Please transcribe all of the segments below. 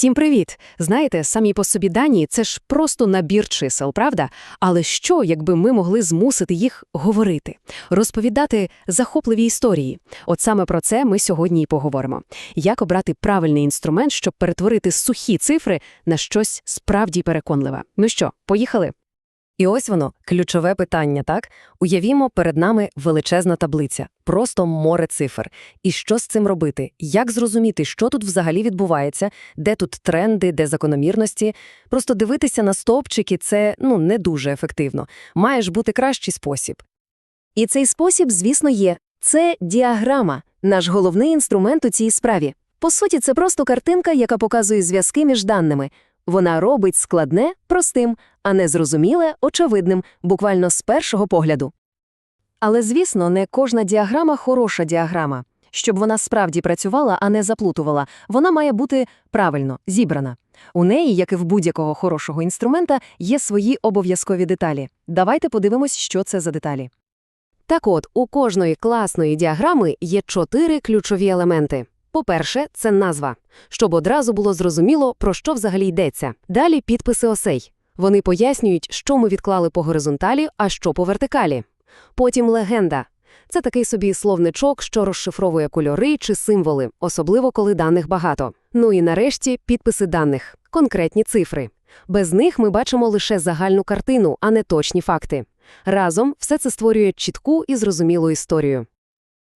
Всім привіт! Знаєте, самі по собі дані – це ж просто набір чисел, правда? Але що, якби ми могли змусити їх говорити, розповідати захопливі історії? От саме про це ми сьогодні і поговоримо. Як обрати правильний інструмент, щоб перетворити сухі цифри на щось справді переконливе? Ну що, поїхали? І ось воно, ключове питання, так? Уявімо, перед нами величезна таблиця, просто море цифр. І що з цим робити? Як зрозуміти, що тут взагалі відбувається, де тут тренди, де закономірності? Просто дивитися на стовпчики – це, ну, не дуже ефективно. Має ж бути кращий спосіб. І цей спосіб, звісно, є. Це діаграма, наш головний інструмент у цій справі. По суті, це просто картинка, яка показує зв'язки між даними. Вона робить складне простим, а незрозуміле очевидним, буквально з першого погляду. Але, звісно, не кожна діаграма хороша діаграма. Щоб вона справді працювала, а не заплутувала, вона має бути правильно зібрана. У неї, як і в будь-якого хорошого інструмента, є свої обов'язкові деталі. Давайте подивимось, що це за деталі. Так от, у кожної класної діаграми є чотири ключові елементи. По-перше, це назва, щоб одразу було зрозуміло, про що взагалі йдеться. Далі підписи осей. Вони пояснюють, що ми відклали по горизонталі, а що по вертикалі. Потім легенда. Це такий собі словничок, що розшифровує кольори чи символи, особливо коли даних багато. Ну і нарешті підписи даних, конкретні цифри. Без них ми бачимо лише загальну картину, а не точні факти. Разом все це створює чітку і зрозумілу історію.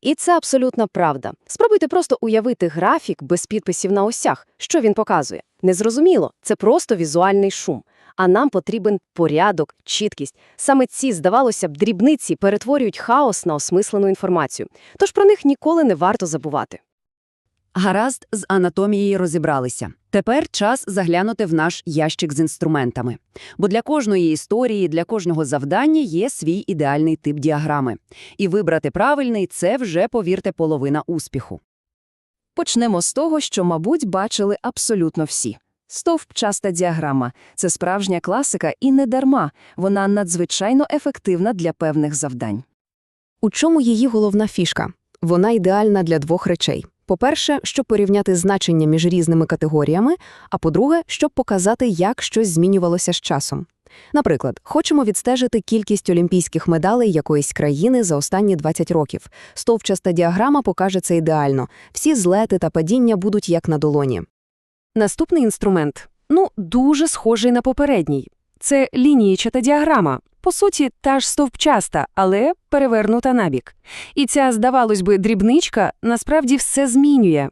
І це абсолютна правда. Спробуйте просто уявити графік без підписів на осях. Що він показує? Незрозуміло, це просто візуальний шум. А нам потрібен порядок, чіткість. Саме ці, здавалося б, дрібниці перетворюють хаос на осмислену інформацію. Тож про них ніколи не варто забувати. Гаразд, з анатомією розібралися. Тепер час заглянути в наш ящик з інструментами. Бо для кожної історії, для кожного завдання є свій ідеальний тип діаграми. І вибрати правильний – це вже, повірте, половина успіху. Почнемо з того, що, мабуть, бачили абсолютно всі. Стовпчаста діаграма – це справжня класика і не дарма. Вона надзвичайно ефективна для певних завдань. У чому її головна фішка? Вона ідеальна для двох речей. По-перше, щоб порівняти значення між різними категоріями, а по-друге, щоб показати, як щось змінювалося з часом. Наприклад, хочемо відстежити кількість олімпійських медалей якоїсь країни за останні 20 років. Стовпчаста діаграма покаже це ідеально. Всі злети та падіння будуть як на долоні. Наступний інструмент ну, дуже схожий на попередній. Це лінієчата діаграма. По суті, та ж стовпчаста, але перевернута набік. І ця, здавалось би, дрібничка насправді все змінює.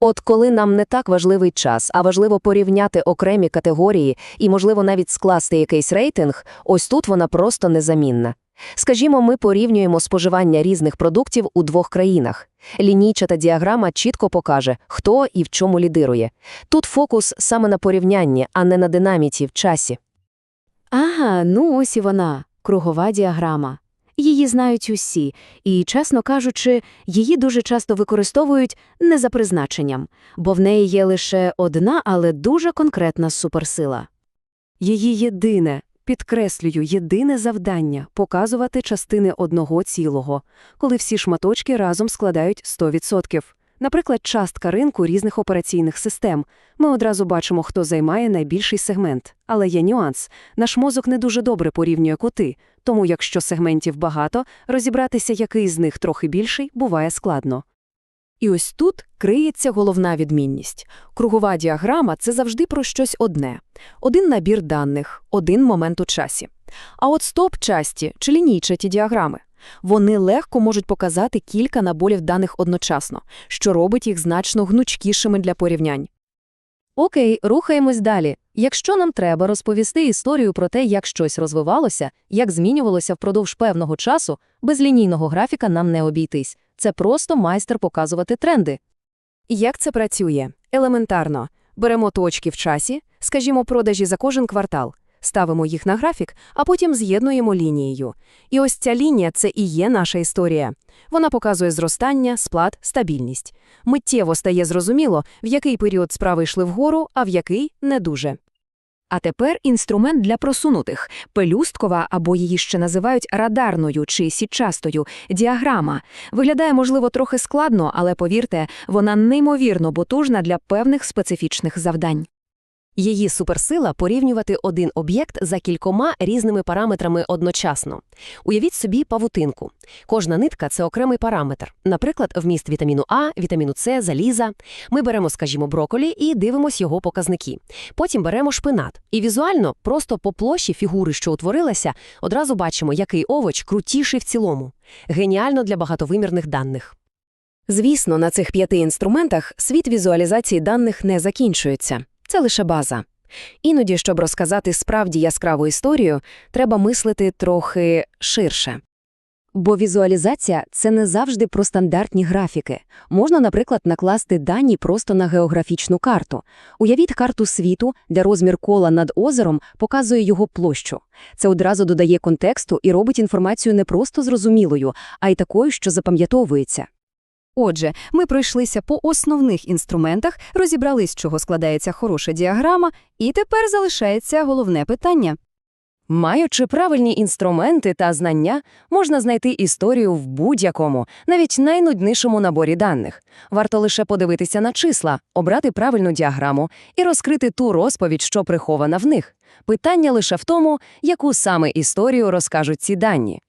От коли нам не так важливий час, а важливо порівняти окремі категорії і, можливо, навіть скласти якийсь рейтинг, ось тут вона просто незамінна. Скажімо, ми порівнюємо споживання різних продуктів у двох країнах. Лінійчата діаграма чітко покаже, хто і в чому лідирує. Тут фокус саме на порівнянні, а не на динаміці в часі. Ага, ну ось і вона, кругова діаграма. Її знають усі, і, чесно кажучи, її дуже часто використовують не за призначенням, бо в неї є лише одна, але дуже конкретна суперсила. Її єдине, підкреслюю, єдине завдання – показувати частини одного цілого, коли всі шматочки разом складають 100%. Наприклад, частка ринку різних операційних систем. Ми одразу бачимо, хто займає найбільший сегмент. Але є нюанс. Наш мозок не дуже добре порівнює коти, тому якщо сегментів багато, розібратися, який з них трохи більший, буває складно. І ось тут криється головна відмінність. Кругова діаграма – це завжди про щось одне. Один набір даних, один момент у часі. А от стоп-часті чи лінійчаті діаграми – вони легко можуть показати кілька наболів даних одночасно, що робить їх значно гнучкішими для порівнянь. Окей, рухаємось далі. Якщо нам треба розповісти історію про те, як щось розвивалося, як змінювалося впродовж певного часу, без лінійного графіка нам не обійтись. Це просто майстер показувати тренди. Як це працює? Елементарно. Беремо точки в часі, скажімо, продажі за кожен квартал, ставимо їх на графік, а потім з'єднуємо лінією. І ось ця лінія – це і є наша історія. Вона показує зростання, сплат, стабільність. Миттєво стає зрозуміло, в який період справи йшли вгору, а в який – не дуже. А тепер інструмент для просунутих – пелюсткова, або її ще називають радарною чи сітчастою, діаграма. Виглядає, можливо, трохи складно, але, повірте, вона неймовірно потужна для певних специфічних завдань. Її суперсила – порівнювати один об'єкт за кількома різними параметрами одночасно. Уявіть собі павутинку. Кожна нитка – це окремий параметр. Наприклад, вміст вітаміну А, вітаміну С, заліза. Ми беремо, скажімо, броколі і дивимось його показники. Потім беремо шпинат. І візуально, просто по площі фігури, що утворилася, одразу бачимо, який овоч крутіший в цілому. Геніально для багатовимірних даних. Звісно, на цих п'яти інструментах світ візуалізації даних не закінчується. Це лише база. Іноді, щоб розказати справді яскраву історію, треба мислити трохи ширше. Бо візуалізація – це не завжди про стандартні графіки. Можна, наприклад, накласти дані просто на географічну карту. Уявіть карту світу, де розмір кола над озером показує його площу. Це одразу додає контексту і робить інформацію не просто зрозумілою, а й такою, що запам'ятовується. Отже, ми пройшлися по основних інструментах, розібрали, з чого складається хороша діаграма, і тепер залишається головне питання. Маючи правильні інструменти та знання, можна знайти історію в будь-якому, навіть найнуднішому наборі даних. Варто лише подивитися на числа, обрати правильну діаграму і розкрити ту розповідь, що прихована в них. Питання лише в тому, яку саме історію розкажуть ці дані.